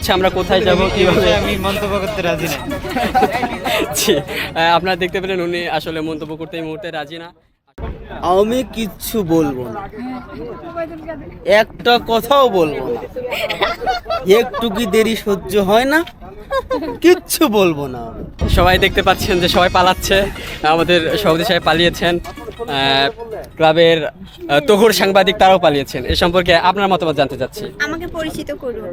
আচ্ছা আমরা কোথায় যাব কীভাবে? আমি মন্তব্য করতে রাজি না। আপনারা দেখতে পেলেন উনি আসলে মন্তব্য করতে এই মুহূর্তে রাজি না। আমি কিচ্ছু বলব না। একটা কথাও বলব না। একটু কি দেরি সহ্য হয় না? কিচ্ছু বলব না সবাই দেখতে পাচ্ছেন যে সবাই পালাচ্ছে। আমাদের সভাপতি সাহেব পালিয়েছেন। ক্লাবের তহুর সাংবাদিক তারাও পালিয়েছেন। এ সম্পর্কে আপনার মতামত জানতে চাচ্ছি। আমাকে পরিচিত করুন।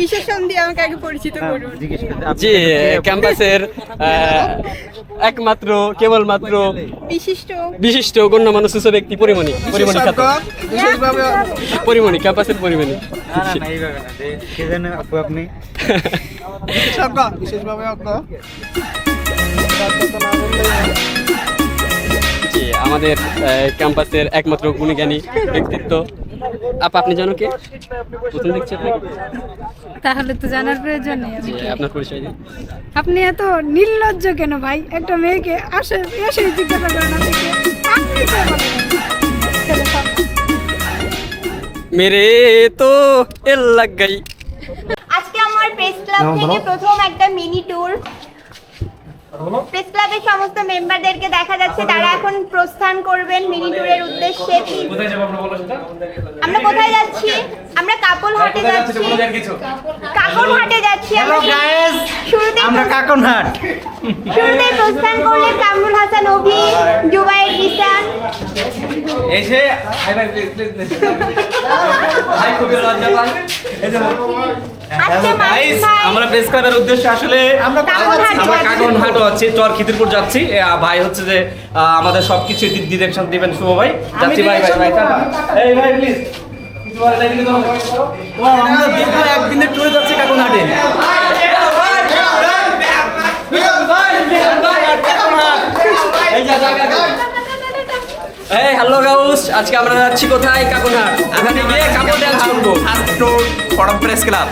বিশেষণ দিয়ে আমাকে আগে পরিচিত করুন। জি ক্যাম্পাসের একমাত্র কেবলমাত্র বিশিষ্ট। বিশিষ্ট গণ্যমান্য সুস্থ ব্যক্তি পরিমণি পরিমণি খ্যাত পরিমণি ক্যাম্পাসের পরিমণি। আপনি। জি আমাদের ক্যাম্পাসের একমাত্র গুণীজ্ঞানী ব্যক্তিত্ব। আপা আপনি জানো কে? প্রথম দেখছি তাহলে তো জানার প্রয়োজন নেই আপনার পরিচয় দিন। আপনি এত নির্লজ্জ কেন ভাই? একটা মেয়েকে আসে এসে জিজ্ঞাসা করেন। মেরে তো এল লাগ গাই আজকে আমার প্রেস ক্লাব থেকে প্রথম একটা মিনি ট্যুর প্রেস ক্লাবের সমস্ত মেম্বারদেরকে দেখা যাচ্ছে তারা এখন প্রস্থান করবেন মিনি ট্যুরের উদ্দেশ্যে। আমরা কোথায় যাচ্ছি? আমরা কাপলহাটে যাচ্ছি? কাকরহাটে যাচ্ছি? আমরা। শুরুতে আমরা কাকনহাট শুরুতে প্রস্থান করলেন কামরুল হাসান অভি জুবাইর রিসান এসে আজকে মাসুদ ভাই আমরা প্রেস ক্লাবের উদ্দেশ্যে আসলে আমরা কাকনহাট আছি চর খিদিরপুর যাচ্ছি। ভাই হচ্ছে যে আমাদের সবকিছু ডিরেকশন দিবেন শুভ ভাই যাচ্ছি ভাই ভাই ভাই এই ভাই প্লিজ আমরা দীর্ঘ একদিনের ট্যুরে যাচ্ছি এই হ্যালো গাউস আজকে আমরা যাচ্ছি কোথায়? কাকুনহাট ওখানে গিয়ে করব ফরম প্রেস ক্লাব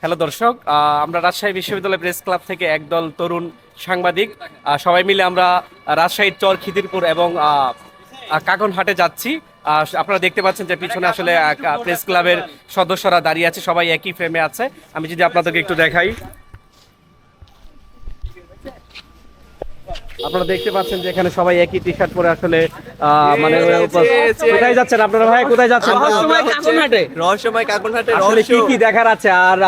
হ্যালো দর্শক আমরা রাজশাহী বিশ্ববিদ্যালয় প্রেস ক্লাব থেকে একদল তরুণ সাংবাদিক সবাই মিলে আমরা রাজশাহীর চর খিদিরপুর এবং কাকনহাটে যাচ্ছি। আপনারা দেখতে পাচ্ছেন যে পিছনে আসলে প্রেস ক্লাবের সদস্যরা দাঁড়িয়ে আছে, সবাই একই ফ্রেমে আছে। আমি যদি আপনাদেরকে একটু দেখাই। আপনারা দেখতে পাচ্ছেন যে এখানে সবাই একই টি শার্ট পরে আসলে আহ, মানে কোথায় যাচ্ছেন আপনারা ভাই? কোথায় যাচ্ছেন? রহস্যময় কাকুনহাটে। রহস্যময় কাকুনহাটে আসলে কি কি দেখার আছে? আর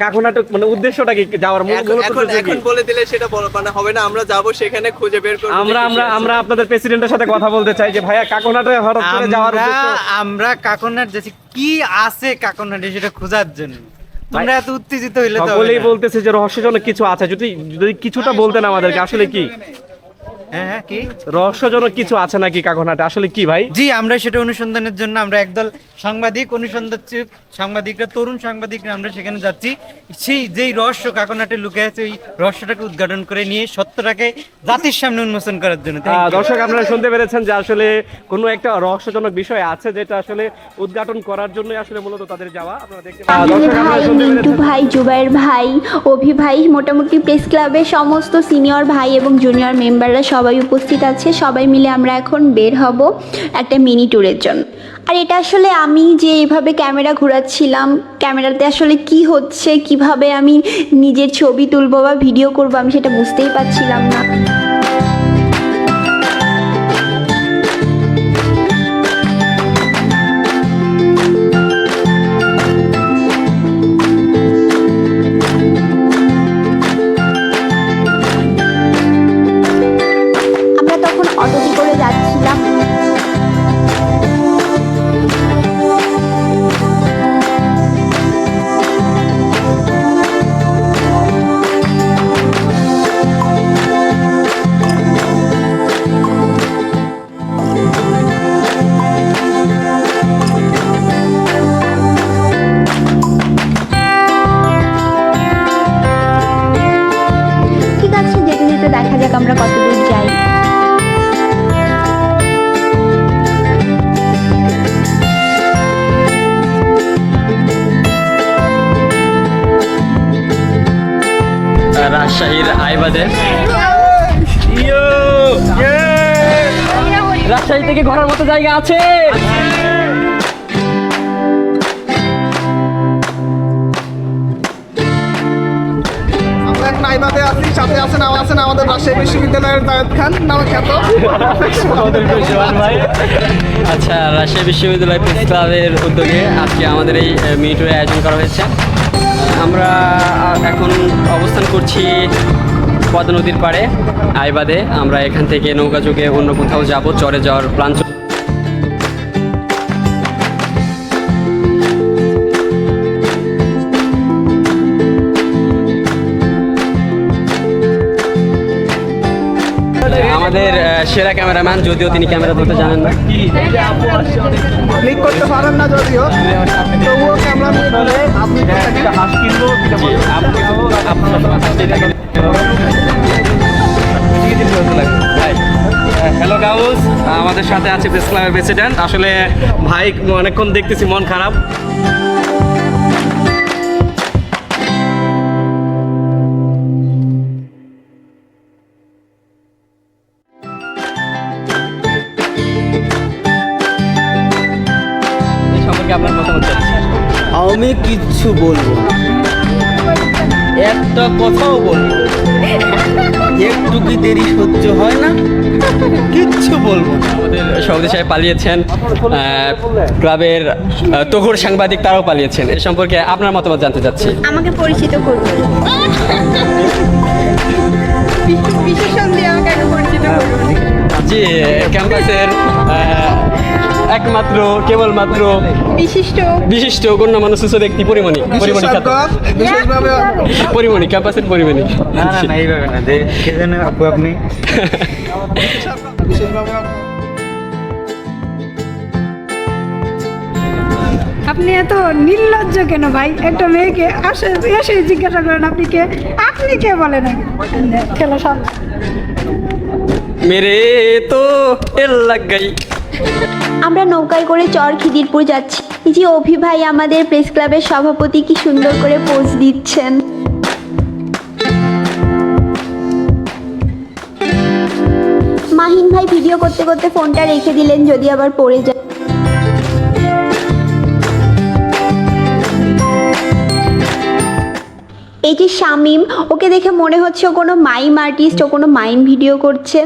কাকুনাটক মানে উদ্দেশ্যটা কি? যাওয়ার মূল এখন এখন বলে দিলে সেটা বল- মানে হবে না আমরা যাব সেখানে খুঁজে বের করব। আমরা আমরা আমরা আপনাদের প্রেসিডেন্টের সাথে কথা বলতে চাই যে ভাইয়া কাকুনাটে হঠাৎ করে যাওয়ার আমরা উদ্দেশ্য আমরা কাকনহাট যাচ্ছি। কি আছে কাকনহাটে সেটা খোঁজার জন্য? তোমরা এত উত্তেজিত হইলে সকলেই বলতেছে যে রহস্যজনক কিছু আছে। যদি যদি কিছুটা বলতেন আমাদেরকে আসলে কি? হ্যাঁ হ্যাঁ কি? রহস্যজনক কিছু আছে নাকি কাকুনাটে? আসলে কি ভাই? জি আমরা সেটা অনুসন্ধানের জন্য আমরা একদল সাংবাদিক অনুসন্ধান সাংবাদিকরা তরুণ সাংবাদিকরা আমরা সেখানে যাচ্ছি। সেই যেই রহস্য কাকনাটে লুকে আছে ওই রহস্যটাকে উদ্ঘাটন করে নিয়ে সত্যটাকে জাতির সামনে উন্মোচন করার জন্য. দর্শক আপনারা শুনতে পেরেছেন যে আসলে কোনো একটা রহস্যজনক বিষয় আছে যেটা আসলে উদ্ঘাটন করার জন্য আসলে মূলত তাদের যাওয়া। আপনারা দেখতে ভাই মিন্টু ভাই জুবাইর ভাই অভি ভাই মোটামুটি প্রেস ক্লাবের সমস্ত সিনিয়র ভাই এবং জুনিয়র মেম্বাররা সবাই উপস্থিত আছে, সবাই মিলে আমরা এখন বের হব একটা মিনি ট্যুরের জন্য। আর এটা আসলে আমি যে এভাবে ক্যামেরা ঘোরাচ্ছিলাম, ক্যামেরাতে আসলে কি হচ্ছে, কীভাবে আমি নিজের ছবি তুলবো বা ভিডিও করব আমি সেটা বুঝতেই পারছিলাম না। রাজশাহী থেকে ঘোরার মতো জায়গা আছে। সাথে আছেন আছেন আমাদের রাজশাহী বিশ্ববিদ্যালয়ের খান খ্যাত। আচ্ছা রাজশাহী বিশ্ববিদ্যালয় প্রেস ক্লাবের উদ্যোগে আজকে আমাদের এই মিনিটুরের আয়োজন করা হয়েছে। আমরা এখন অবস্থান করছি পদ্মা নদীর পাড়ে, আইবাদে আমরা এখান থেকে নৌকা যুগে অন্য কোথাও যাব, চরে যাওয়ার প্ল্যান সেরা ক্যামেরাম্যান যদিও তিনি ক্যামেরা ধরতে জানেন না। ক্লিক করতে পারেন না যদিও তবুও ক্যামেরা ধরে আপনি জি, আপ- হ্যালো গাউস। আমাদের সাথে আছে প্রেস ক্লাবের প্রেসিডেন্ট আসলে ভাই অনেকক্ষণ দেখতেছি মন খারাপ। কথাও বলব একটু কি দেরি সহ্য হয় না? কিচ্ছু বলব আমাদের সাহেব পালিয়েছেন। ক্লাবের তহুর সাংবাদিক তারাও পালিয়েছেন। এ সম্পর্কে আপনার মতামত জানতে চাচ্ছি। আমাকে পরিচিত করুন। বিশেষণ দিয়ে আমাকে পরিচিত করুন। জি ক্যাম্পাসের একমাত্র কেবলমাত্র বিশিষ্ট। বিশিষ্ট গণ্যমান্য সুস্থ ব্যক্তি পরিমণি পরিমণি খ্যাত পরিমণি ক্যাম্পাসের পরিমণি না না না এইভাবে না যে কে আপু আপনি। বিশেষভাবে আপনি। এত নির্লজ্জ কেন ভাই? একটা মেয়েকে আসে এসে জিজ্ঞাসা করেন আপনি কে? আপনি কে বলেন? খেলা সব। মেরে তো এর লাগ গাই আমরা নৌকায় করে চর খিদিরপুর যাচ্ছি। যে অভি ভাই আমাদের প্রেস ক্লাবের সভাপতি কি সুন্দর করে পোজ দিচ্ছেন। মাহিন ভাই ভিডিও করতে করতে ফোনটা রেখে দিলেন, যদি আবার পড়ে যায়। এই যে শামিম, ওকে দেখে মনে হচ্ছে ও কোনো মাইম আর্টিস্ট ও কোনো মাইম ভিডিও করছে।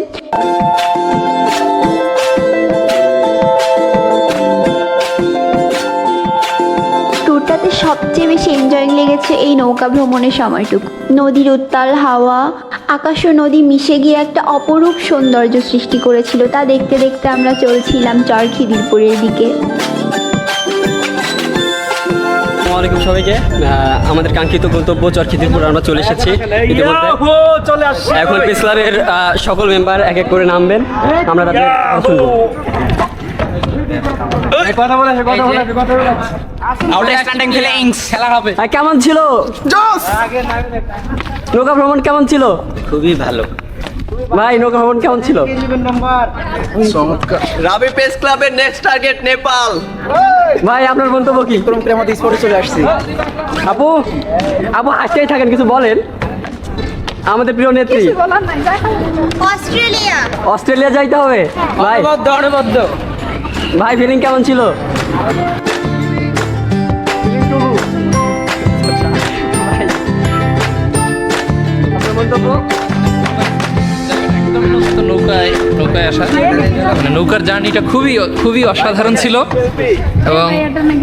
এনজয়িং লেগেছে এই নৌকা ভ্রমণের সময়টুকু। নদীর উত্তাল হাওয়া আকাশ ও নদী মিশে গিয়ে একটা অপরূপ সৌন্দর্য সৃষ্টি করেছিল। তা দেখতে দেখতে আমরা চলছিলাম চরখিদিরপুরের দিকে। আসসালামাইকুম সবাইকে। আহ, আমাদের কাঙ্ক্ষিত গন্তব্য চরখিদিরপুর আমরা চলে এসেছি ইতিমধ্যে। চলে আসছে। এখন আহ, সকল মেম্বার এক এক করে নামবেন। আমরা তাদের কথা শুনব কথা বলে কথা বলে। কথা বলে আহ, কেমন ছিল? নৌকা ভ্রমণ কেমন ছিল? খুবই ভালো। ভাই নৌকা ভ্রমণ কেমন ছিল? রাবি প্রেস ক্লাবের নেক্সট টার্গেট নেপাল। ভাই আপনার মন্তব্য কি? আমাদের স্পটে চলে আসছি। আপু আপু হাসতেই থাকেন কিছু বলেন। আমাদের প্রিয় নেত্রী। অস্ট্রেলিয়া। অস্ট্রেলিয়া যাইতে হবে। ভাই ভাই ফিলিং কেমন ছিল? মন্তব্য? নৌকায়। নৌকায় আসা। মানে নৌকার জার্নিটা খুবই খুবই অসাধারণ ছিল। এবং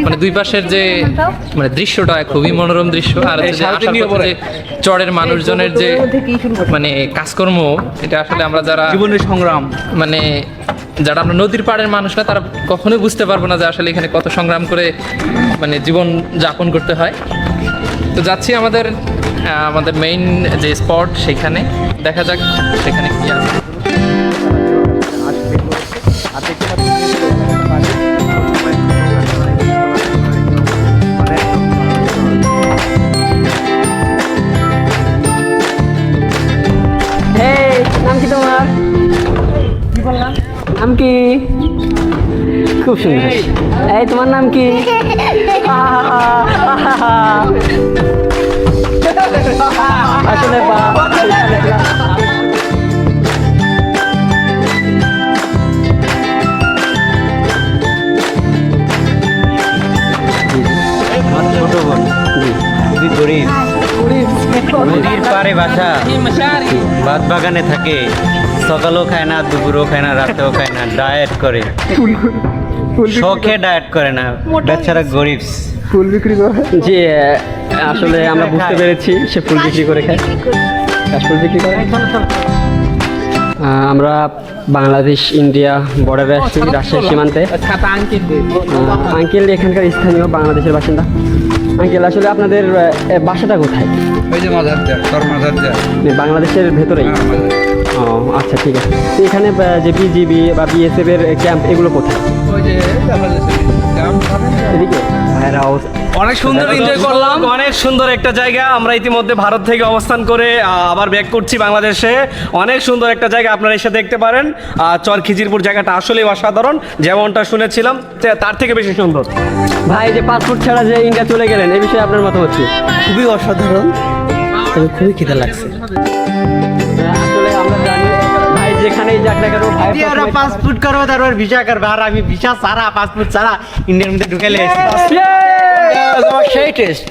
মানে দুই পাশের যে মানে দৃশ্যটা খুবই মনোরম দৃশ্য। আর যে চরের মানুষজনের যে মানে কাজকর্ম এটা আসলে আমরা যারা জীবনের সংগ্রাম। মানে যারা আমরা নদীর পাড়ের মানুষরা তারা কখনোই বুঝতে পারব না যে আসলে এখানে কত সংগ্রাম করে মানে জীবন যাপন করতে হয়। তো যাচ্ছি আমাদের আমাদের মেইন যে স্পট সেখানে। দেখা যাক সেখানে কি আছে। এই নাম কি তোমার কি বললাম নাম কি খুব সুন্দর এই তোমার নাম কি আসলে বা বাসা বাদ বাগানে থাকে। সকালও খায় না দুপুরও খায় না রাতেও খায় না ডায়েট করে। শখে ডায়েট করে না। বেচারা গরিব। ফুল বিক্রি করে? জি আসলে আমরা বুঝতে পেরেছি সে ফুল বিক্রি করে খায়। কাশফুল বিক্রি করে? আমরা বাংলাদেশ ইন্ডিয়া বর্ডারে আসছি রাজশাহী সীমান্তে। আঙ্কেল এখানকার স্থানীয় বাংলাদেশের বাসিন্দা। আঙ্কেল আসলে আপনাদের বাসাটা কোথায়? ওই যে মাজার দেয় তোর মাজার দেয়। বাংলাদেশের ভেতরেই? ও আচ্ছা ঠিক আছে। এখানে যে বিজিবি বা বিএসএফ এর ক্যাম্প এগুলো কোথায়? ওই যে অনেক সুন্দর এনজয় করলাম। অনেক সুন্দর একটা জায়গা। আমরা ইতিমধ্যে ভারত থেকে অবস্থান করে আবার ব্যাক করছি বাংলাদেশে। অনেক সুন্দর একটা জায়গা আপনারা এসে দেখতে পারেন। চর খিজিরপুর জায়গাটা আসলেই অসাধারণ। যেমনটা শুনেছিলাম তার থেকে বেশি সুন্দর। ভাই যে পাসপোর্ট ছাড়া যে ইন্ডিয়া চলে গেলেন এই বিষয়ে আপনার মতামত কি? খুবই অসাধারণ। তবে খুবই খিদে লাগছে। আসলে আমরা জানি যেখানেই যাক না কেন ভাই ওরা পাসপোর্ট করব তারপর ভিসা করবে। আর আমি ভিসা ছাড়া পাসপোর্ট ছাড়া ইন্ডিয়ার মধ্যে ঢুকালে সেই টেস্ট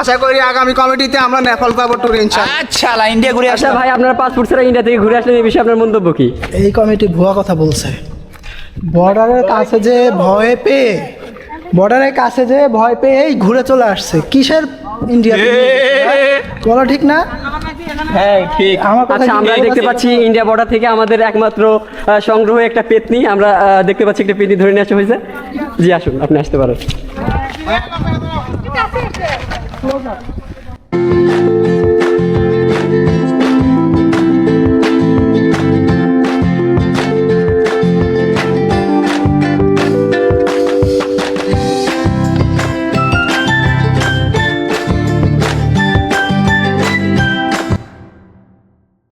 আশা করি আগামী কমিটিতে আমরা নেপাল ট্যুর ইনশাল্লাহ আচ্ছা ইন্ডিয়া ঘুরে আচ্ছা ভাই আপনার পাসপোর্ট ছাড়া ইন্ডিয়া থেকে ঘুরে আসলেন এই বিষয়ে আপনার মন্তব্য কি? এই কমিটি ভুয়া কথা বলছে। বর্ডারের কাছে যে ভয় পেয়ে বর্ডারের কাছে যে ভয় পেয়ে এই ঘুরে চলে আসছে। কিসের ইন্ডিয়া বলো ঠিক না? হ্যাঁ ঠিক। আচ্ছা আমরা দেখতে পাচ্ছি ইন্ডিয়া বর্ডার থেকে আমাদের একমাত্র আহ, সংগ্রহ একটা পেতনি। আমরা আহ, দেখতে পাচ্ছি একটা পেতনি ধরে নিয়ে আসা হয়েছে। জি আসুন আপনি আসতে পারেন।